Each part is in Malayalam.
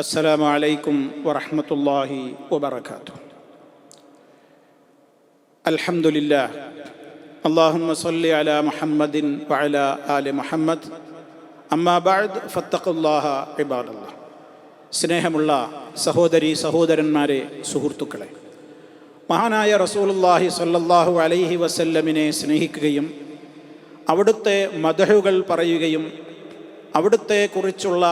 അസ്സലാമു അലൈക്കും വറഹമത്തല്ലാഹി വബർക്കാത്തു അൽഹംദുലില്ല അല്ലാഹുമ്മ സല്ലി അല മുഹമ്മദിൻ വഅല ആലി മുഹമ്മദ്. അമ്മാ ബഅദ് ഫത്തഖുല്ലാഹ ഇബാദല്ലാഹ് സ്നേഹമുള്ള സഹോദരി സഹോദരന്മാരെ സുഹൃത്തുക്കളെ മഹാനായ റസൂലുല്ലാഹി സല്ലല്ലാഹു അലൈഹി വസല്ലമിനെ സ്നേഹിക്കുകയും അവിടുത്തെ മദഹുകൾ പറയുകയും അവിടുത്തെ കുറിച്ചുള്ള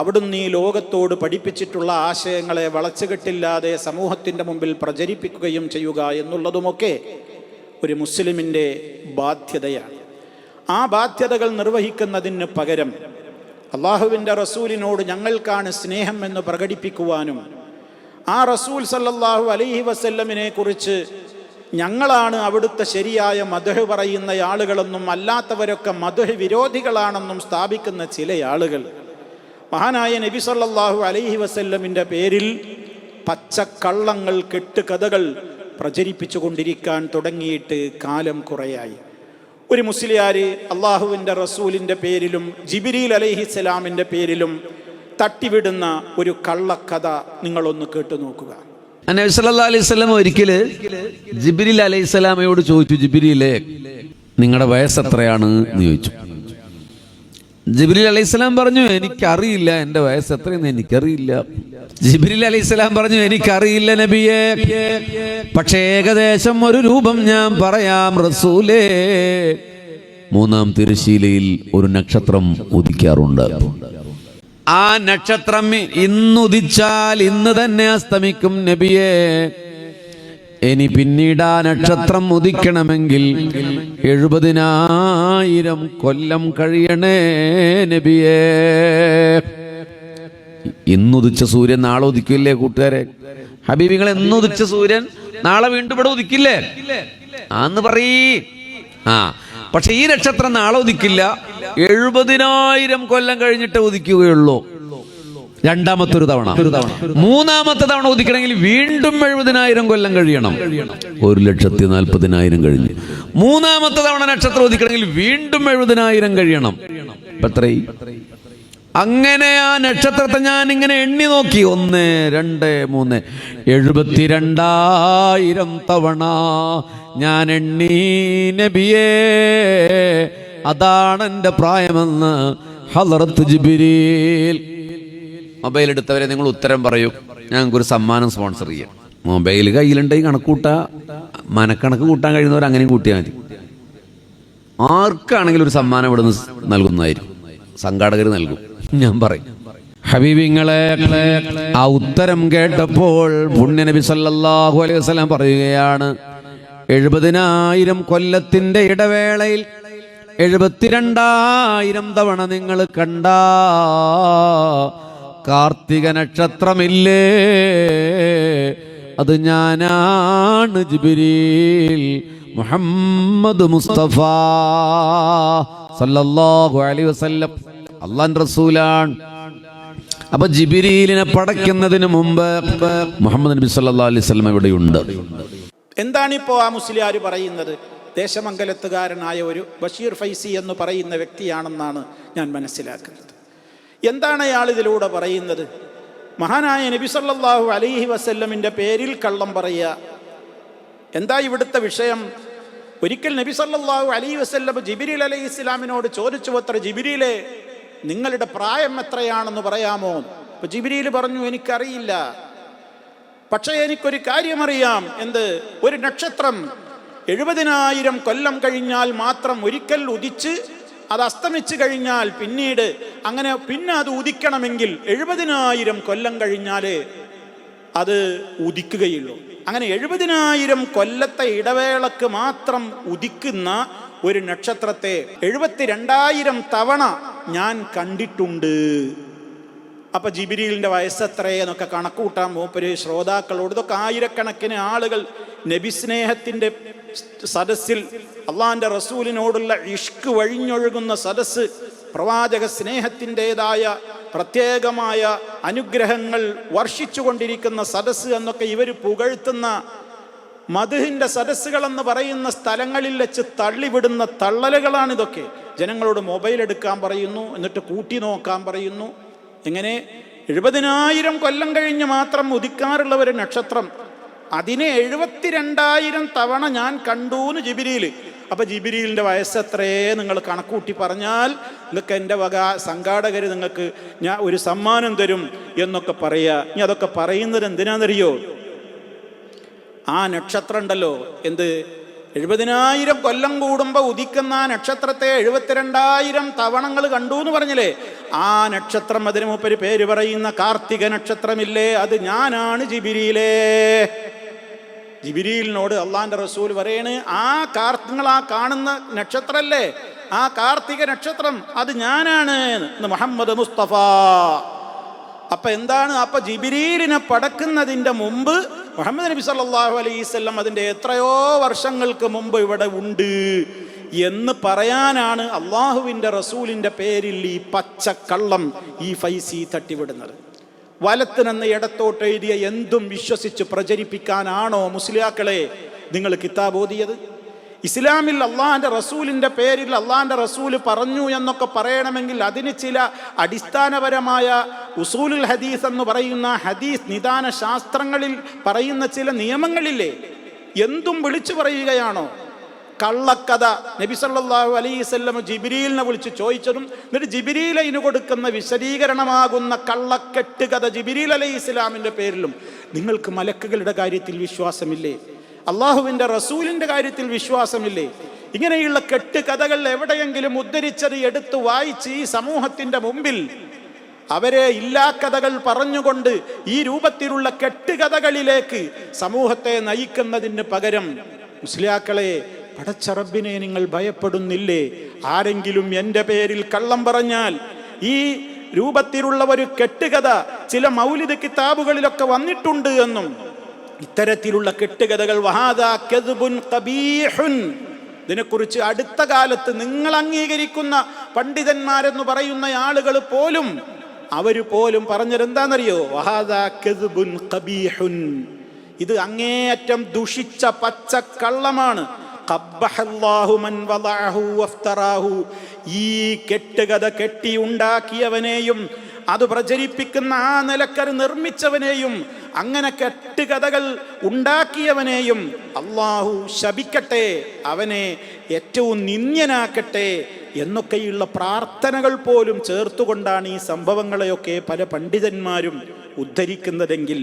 അവിടുന്ന് ഈ ലോകത്തോട് പഠിപ്പിച്ചിട്ടുള്ള ആശയങ്ങളെ വളച്ചുകെട്ടില്ലാതെ സമൂഹത്തിന്റെ മുമ്പിൽ പ്രചരിപ്പിക്കുകയും ചെയ്യുക എന്നുള്ളതുമൊക്കെ ഒരു മുസ്ലിമിന്റെ ബാധ്യതയാണ്. ആ ബാധ്യതകൾ നിർവഹിക്കുന്നതിന് പകരം അള്ളാഹുവിന്റെ റസൂലിനോട് ഞങ്ങൾക്കാണ് സ്നേഹം എന്ന് പ്രകടിപ്പിക്കുവാനും ആ റസൂൽ സല്ലല്ലാഹു അലൈഹി വസല്ലമിനെ കുറിച്ച് ഞങ്ങളാണ് അവിടുത്തെ ശരിയായ മധുഹ് പറയുന്ന ആളുകളെന്നും അല്ലാത്തവരൊക്കെ മധുഹ് വിരോധികളാണെന്നും സ്ഥാപിക്കുന്ന ചില ആളുകൾ മഹാനായ നബി സല്ലാഹു അലൈഹി വസല്ലമിന്റെ പേരിൽ പച്ചക്കള്ളങ്ങൾ കെട്ടുകഥകൾ പ്രചരിപ്പിച്ചു കൊണ്ടിരിക്കാൻ തുടങ്ങിയിട്ട് കാലം കുറയായി. ഒരു മുസ്ലിയാർ അള്ളാഹുവിന്റെ റസൂലിന്റെ പേരിലും ജിബിരിൽ അലൈഹിസ്സലാമിന്റെ പേരിലും തട്ടിവിടുന്ന ഒരു കള്ളക്കഥ നിങ്ങളൊന്ന് കേട്ടു നോക്കുക. ഒരിക്കൽ ജിബ്രീൽ അലൈഹി സ്വലാമയോട് ചോദിച്ചു ജിബിരിയിലെ നിങ്ങളുടെ വയസ്സ് എത്രയാണ് എന്ന് ചോദിച്ചു. ജിബ്രീൽ അലൈഹി സ്വലാം പറഞ്ഞു എനിക്കറിയില്ല എന്റെ വയസ്സ് എത്രയെന്ന് എനിക്കറിയില്ല. ജിബ്രീൽ അലൈഹി സ്വലാം പറഞ്ഞു എനിക്കറിയില്ല നബിയെ. പക്ഷേ ഏകദേശം ഒരു രൂപം ഞാൻ പറയാം റസൂലേ. മൂന്നാം തിരശീലയിൽ ഒരു നക്ഷത്രം ഉദിക്കാറുണ്ട്. ആ നക്ഷത്രം ഇന്നുദിച്ചാൽ ഇന്ന് തന്നെ അസ്തമിക്കും നബിയെ. ഇനി പിന്നീട് ആ നക്ഷത്രം ഉദിക്കണമെങ്കിൽ എഴുപതിനായിരം കൊല്ലം കഴിയണേ നബിയേ. ഇന്നുദിച്ച സൂര്യൻ നാളെ ഉദിക്കില്ലേ കൂട്ടുകാരെ? ഹബീബികൾ എന്നുദിച്ച സൂര്യൻ നാളെ വീണ്ടും ഇവിടെ ഉദിക്കില്ലേ? ആന്ന് പറയ്. ആ പക്ഷെ ഈ നക്ഷത്രം നാളെ ഉദിക്കില്ല. എഴുപതിനായിരം കൊല്ലം കഴിഞ്ഞിട്ട് ഉദിക്കുകയുള്ളൂ. രണ്ടാമത്തെ ഒരു തവണ. മൂന്നാമത്തെ തവണ ഉദിക്കണമെങ്കിൽ വീണ്ടും എഴുപതിനായിരം കൊല്ലം കഴിയണം. ഒരു ലക്ഷത്തി നാൽപ്പതിനായിരം കഴിഞ്ഞു. മൂന്നാമത്തെ തവണ നക്ഷത്രം ഉദിക്കണമെങ്കിൽ വീണ്ടും എഴുപതിനായിരം കഴിയണം. അങ്ങനെ ആ നക്ഷത്രത്തെ ഞാൻ ഇങ്ങനെ എണ്ണി നോക്കി. ഒന്ന് രണ്ട് മൂന്ന്. എഴുപത്തിരണ്ടായിരം തവണ ഞാൻ എണ്ണി നബിയേ അതാണ് എന്റെ പ്രായമെന്ന് ഹലറത്ത് ജിബിരിൽ മൊബൈൽ എടുത്തവരെ നിങ്ങൾ ഉത്തരം പറയൂ. ഞങ്ങൾക്കൊരു സമ്മാനം സ്പോൺസർ ചെയ്യാം. മൊബൈൽ കയ്യിലുണ്ടെങ്കിൽ കണക്ക് കൂട്ടാ മനക്കണക്ക് കൂട്ടാൻ കഴിയുന്നവർ അങ്ങനെ കൂട്ടിയാൽ മതി. ആർക്കാണെങ്കിലും ഒരു സമ്മാനം ഇവിടെ നിന്ന് നൽകുന്നതായിരിക്കും. സംഘാടകർ നൽകും. ഞാൻ പറയും. ഹബീബിങ്ങളെ ആ ഉത്തരം കേട്ടപ്പോൾ പുണ്യ നബി സല്ലല്ലാഹു അലൈഹി വസല്ലം പറയുകയാണ് എഴുപതിനായിരം കൊല്ലത്തിന്റെ ഇടവേളയിൽ എഴുപത്തിരണ്ടായിരം തവണ നിങ്ങൾ കണ്ട കാർത്തിക നക്ഷത്രമില്ലേ? അത് ഞാനാണ് ജിബിരിൽ മുഹമ്മദ് മുസ്തഫ സല്ലല്ലാഹു അലൈഹി വസല്ലം. അള്ളാൻ റസൂലാണ്. അപ്പൊ ജിബിരിലിനെ പടയ്ക്കുന്നതിന് മുമ്പ് മുഹമ്മദ് നബി സല്ലല്ലാഹു അലൈഹി വസല്ലം ഇവിടെയുണ്ട് എന്താണിപ്പോ ആ മുസ്ലിയാർ പറയുന്നത്? ദേശമംഗലത്തുകാരനായ ഒരു ബഷീർ ഫൈസി എന്ന് പറയുന്ന വ്യക്തിയാണെന്നാണ് ഞാൻ മനസ്സിലാക്കുന്നത്. എന്താണ് അയാൾ ഇതിലൂടെ പറയുന്നത്? മഹാനായ നബി സല്ലല്ലാഹു അലൈഹി വസല്ലമിന്റെ പേരിൽ കള്ളം പറയുക. എന്താ ഇവിടുത്തെ വിഷയം? ഒരിക്കൽ നബി സല്ലല്ലാഹു അലൈഹി വസല്ലം ജിബിരിൽ അലൈഹി ഇസ്ലാമിനോട് ചോദിച്ചു അത്ര ജിബിരിയിലെ നിങ്ങളുടെ പ്രായം എത്രയാണെന്ന് പറയാമോ? അപ്പൊ ജിബിരിയിൽ പറഞ്ഞു എനിക്കറിയില്ല. പക്ഷേ എനിക്കൊരു കാര്യമറിയാം. എന്ത്? ഒരു നക്ഷത്രം എഴുപതിനായിരം കൊല്ലം കഴിഞ്ഞാൽ മാത്രം ഒരിക്കൽ ഉദിച്ച് അത് അസ്തമിച്ചു കഴിഞ്ഞാൽ പിന്നീട് അങ്ങനെ പിന്നെ അത് ഉദിക്കണമെങ്കിൽ എഴുപതിനായിരം കൊല്ലം കഴിഞ്ഞാലേ അത് ഉദിക്കുകയുള്ളൂ. അങ്ങനെ എഴുപതിനായിരം കൊല്ലത്തെ ഇടവേളക്ക് മാത്രം ഉദിക്കുന്ന ഒരു നക്ഷത്രത്തെ എഴുപത്തിരണ്ടായിരം തവണ ഞാൻ കണ്ടിട്ടുണ്ട്. അപ്പൊ ജിബിരിലിന്റെ വയസ്സ് എത്രയെന്നൊക്കെ കണക്കൂട്ടാൻ മൂപ്പര് ശ്രോതാക്കളോട് ഇതൊക്കെ ആയിരക്കണക്കിന് ആളുകൾ നബിസ്നേഹത്തിന്റെ സദസ്സിൽ അള്ളാന്റെ റസൂലിനോടുള്ള ഇഷ്ക് വഴിഞ്ഞൊഴുകുന്ന സദസ്സ് പ്രവാചക സ്നേഹത്തിന്റെതായ പ്രത്യേകമായ അനുഗ്രഹങ്ങൾ വർഷിച്ചു കൊണ്ടിരിക്കുന്ന സദസ്സ് എന്നൊക്കെ ഇവർ പുകഴ്ത്തുന്ന മധുഹിന്റെ സദസ്സുകളെന്ന് പറയുന്ന സ്ഥലങ്ങളിൽ വെച്ച് തള്ളിവിടുന്ന തള്ളലുകളാണിതൊക്കെ. ജനങ്ങളോട് മൊബൈൽ എടുക്കാൻ പറയുന്നു എന്നിട്ട് കൂട്ടി നോക്കാൻ പറയുന്നു. എങ്ങനെ എഴുപതിനായിരം കൊല്ലം കഴിഞ്ഞ് മാത്രം ഉദിക്കാറുള്ള ഒരു നക്ഷത്രം. അതിനെ എഴുപത്തിരണ്ടായിരം തവണ ഞാൻ കണ്ടു എന്ന് ജിബിരിയിൽ അപ്പൊ വയസ്സ് എത്രയേ നിങ്ങൾ കണക്കൂട്ടി പറഞ്ഞാൽ നിങ്ങൾക്ക് എന്റെ വക സംഘാടകർ നിങ്ങൾക്ക് ഞാൻ ഒരു സമ്മാനം തരും എന്നൊക്കെ പറയുക ഇനി അതൊക്കെ പറയുന്നത് എന്തിനാണെന്നറിയോ? ആ നക്ഷത്രം ഉണ്ടല്ലോ എന്ത്? എഴുപതിനായിരം കൊല്ലം കൂടുമ്പോൾ ഉദിക്കുന്ന ആ നക്ഷത്രത്തെ എഴുപത്തിരണ്ടായിരം തവണങ്ങൾ കണ്ടു എന്ന് പറഞ്ഞില്ലേ? ആ നക്ഷത്രം അതിന് മുപ്പര് പേര് പറയുന്ന കാർത്തിക നക്ഷത്രമില്ലേ? അത് ഞാനാണ് ജിബിരിയിലേ. ജിബിരിയിലിനോട് അള്ളാന്റെ റസൂൽ പറയണ് ആ കാർത്തിങ്ങൾ ആ കാണുന്ന നക്ഷത്രമല്ലേ ആ കാർത്തിക നക്ഷത്രം അത് ഞാനാണ് മുഹമ്മദ് മുസ്തഫ. അപ്പൊ എന്താണ്? അപ്പൊ ജിബിരീലിനെ പടക്കുന്നതിന്റെ മുമ്പ് മുഹമ്മദ് നബി സല്ലാഹു അലൈവല്ലം അതിന്റെ എത്രയോ വർഷങ്ങൾക്ക് മുമ്പ് ഇവിടെ ഉണ്ട് എന്ന് പറയാനാണ് അള്ളാഹുവിന്റെ റസൂലിന്റെ പേരിൽ ഈ പച്ചക്കള്ളം ഈ ഫൈസി തട്ടിവിടുന്നത്. വലത്തിനെന്ന് ഇടത്തോട്ട് എഴുതിയ എന്തും വിശ്വസിച്ച് പ്രചരിപ്പിക്കാനാണോ മുസ്ലിയാക്കളെ നിങ്ങൾ കിതാബ് ഓതിയത്? ഇസ്ലാമിൽ അള്ളാഹാന്റെ റസൂലിന്റെ പേരിൽ അള്ളാഹാന്റെ റസൂൽ പറഞ്ഞു എന്നൊക്കെ പറയണമെങ്കിൽ അതിന് ചില അടിസ്ഥാനപരമായ ഉസൂലുൽ ഹദീസ് എന്ന് പറയുന്ന ഹദീസ് നിദാന ശാസ്ത്രങ്ങളിൽ പറയുന്ന ചില നിയമങ്ങളില്ലേ? എന്തും വിളിച്ചു പറയുകയാണോ? കള്ളക്കഥ. നബി സല്ലല്ലാഹു അലൈഹി വസല്ലം ജിബിരിലിനെ വിളിച്ച് ചോദിച്ചതും എന്നിട്ട് ജിബിരിൽ അതിന് കൊടുക്കുന്ന വിശദീകരണമാകുന്ന കള്ളക്കെട്ട് കഥ ജിബിരിൽ അലൈഹി ഇസ്ലാമിന്റെ പേരിലും. നിങ്ങൾക്ക് മലക്കുകളുടെ കാര്യത്തിൽ വിശ്വാസമില്ലേ? അള്ളാഹുവിന്റെ റസൂലിന്റെ കാര്യത്തിൽ വിശ്വാസമില്ലേ? ഇങ്ങനെയുള്ള കെട്ട് കഥകൾ എവിടെയെങ്കിലും ഉദ്ധരിച്ചത് എടുത്ത് വായിച്ച് ഈ സമൂഹത്തിന്റെ മുമ്പിൽ. അവരെ ഇല്ലാ കഥകൾ പറഞ്ഞുകൊണ്ട് ഈ രൂപത്തിലുള്ള കെട്ടുകഥകളിലേക്ക് സമൂഹത്തെ നയിക്കുന്നതിന് പകരം മുസ്ലിയാക്കളെ പടച്ചറബിനെ നിങ്ങൾ ഭയപ്പെടുന്നില്ലേ? ആരെങ്കിലും എന്റെ പേരിൽ കള്ളം പറഞ്ഞാൽ ഈ രൂപത്തിലുള്ള ഒരു കെട്ടുകഥ ചില മൗലിക കിതാബുകളിലൊക്കെ വന്നിട്ടുണ്ട് എന്നും ഇത്തരത്തിലുള്ള കെട്ടുകഥകൾ. ഇതിനെക്കുറിച്ച് അടുത്ത കാലത്ത് നിങ്ങൾ അംഗീകരിക്കുന്ന പണ്ഡിതന്മാരെന്ന് പറയുന്ന ആളുകൾ പോലും അവർ പോലും പറഞ്ഞത് എന്താണെന്നറിയോ? ഇത് അങ്ങേയറ്റം ദുഷിച്ച പച്ച കള്ളമാണ്. ഈ കെട്ടുകഥ കെട്ടി ഉണ്ടാക്കിയവനെയും അത് പ്രചരിപ്പിക്കുന്ന ആ നിലക്കർ നിർമ്മിച്ചവനെയും അങ്ങനെ കെട്ടുകഥകൾ ഉണ്ടാക്കിയവനെയും അള്ളാഹു ശപിക്കട്ടെ അവനെ ഏറ്റവും നിന്ദ്യനാക്കട്ടെ എന്നൊക്കെയുള്ള പ്രാർത്ഥനകൾ പോലും ചേർത്തുകൊണ്ടാണ് ഈ സംഭവങ്ങളെയൊക്കെ പല പണ്ഡിതന്മാരും ഉദ്ധരിക്കുന്നതെങ്കിൽ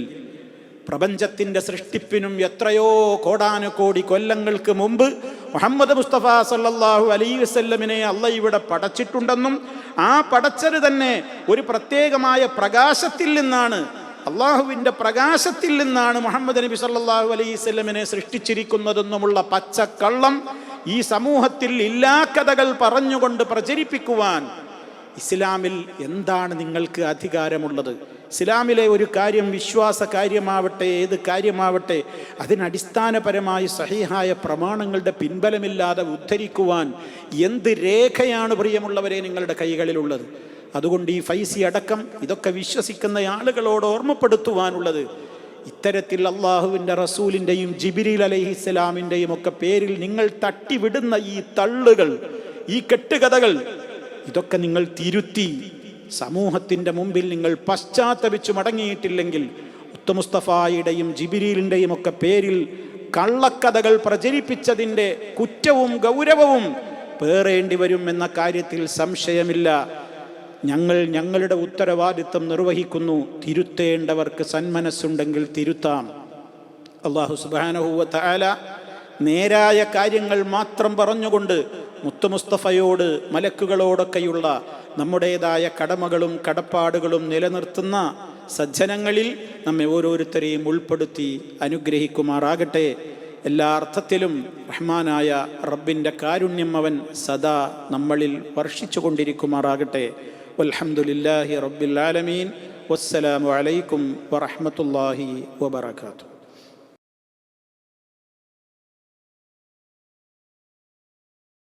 പ്രപഞ്ചത്തിന്റെ സൃഷ്ടിപ്പിനും എത്രയോ കോടാനുകോടി കൊല്ലങ്ങൾക്ക് മുമ്പ് മുഹമ്മദ് മുസ്തഫ സല്ലാഹു അലൈ വസ്ല്ലമിനെ അല്ല ഇവിടെ പടച്ചിട്ടുണ്ടെന്നും ആ പടച്ചത് തന്നെ ഒരു പ്രത്യേകമായ പ്രകാശത്തിൽ നിന്നാണ് അള്ളാഹുവിന്റെ പ്രകാശത്തിൽ നിന്നാണ് മുഹമ്മദ് നബി സല്ലാഹു അലൈഹി സ്വല്ലമിനെ സൃഷ്ടിച്ചിരിക്കുന്നതെന്നുമുള്ള പച്ചക്കള്ളം ഈ സമൂഹത്തിൽ ഇല്ലാ കഥകൾ പറഞ്ഞുകൊണ്ട് പ്രചരിപ്പിക്കുവാൻ ഇസ്ലാമിൽ എന്താണ് നിങ്ങൾക്ക് അധികാരമുള്ളത്? ഇസ്ലാമിലെ ഒരു കാര്യം വിശ്വാസ കാര്യമാവട്ടെ ഏത് കാര്യമാവട്ടെ അതിനടിസ്ഥാനപരമായി സഹിഹായ പ്രമാണങ്ങളുടെ പിൻബലമില്ലാതെ ഉദ്ധരിക്കുവാൻ എന്ത് രേഖയാണ് പ്രിയമുള്ളവരെ നിങ്ങളുടെ കൈകളിലുള്ളത്? അതുകൊണ്ട് ഈ ഫൈസി അടക്കം ഇതൊക്കെ വിശ്വസിക്കുന്ന ആളുകളോട് ഓർമ്മപ്പെടുത്തുവാനുള്ളത്. ഇത്തരത്തിൽ അള്ളാഹുവിന്റെ റസൂലിന്റെയും ജിബിരിൽ അലഹിസ്സലാമിന്റെയും ഒക്കെ പേരിൽ നിങ്ങൾ തട്ടിവിടുന്ന ഈ തള്ളുകൾ ഈ കെട്ടുകഥകൾ ഇതൊക്കെ നിങ്ങൾ തിരുത്തി. സമൂഹത്തിന്റെ മുമ്പിൽ നിങ്ങൾ പശ്ചാത്തപിച്ചു മടങ്ങിയിട്ടില്ലെങ്കിൽ മുസ്തഫായുടെയും ജിബിരിലിന്റെയും ഒക്കെ പേരിൽ കള്ളക്കഥകൾ പ്രചരിപ്പിച്ചതിന്റെ കുറ്റവും ഗൗരവവും പേറേണ്ടി വരും എന്ന കാര്യത്തിൽ സംശയമില്ല. ഞങ്ങൾ ഞങ്ങളുടെ ഉത്തരവാദിത്വം നിർവഹിക്കുന്നു. തിരുത്തേണ്ടവർക്ക് സന്മനസ്സുണ്ടെങ്കിൽ തിരുത്താം. അള്ളാഹു സുബാനഹുവ തആല നേരായ കാര്യങ്ങൾ മാത്രം പറഞ്ഞുകൊണ്ട് മുത്തുമുസ്തഫയോട് മലക്കുകളോടൊക്കെയുള്ള നമ്മുടേതായ കടമകളും കടപ്പാടുകളും നിലനിർത്തുന്ന സജ്ജനങ്ങളിൽ നമ്മെ ഓരോരുത്തരെയും ഉൾപ്പെടുത്തി അനുഗ്രഹിക്കുമാറാകട്ടെ. എല്ലാ അർത്ഥത്തിലും റഹ്മാനായ റബ്ബിന്റെ കാരുണ്യം അവൻ സദാ നമ്മളിൽ വർഷിച്ചു കൊണ്ടിരിക്കുമാറാകട്ടെ അലഹമുല്ലാഹി റബ്ബിൽ ആലമീൻ. വസ്സലാമു അലൈക്കും വറഹ്മത്തുള്ളാഹി വബറകാതുഹു.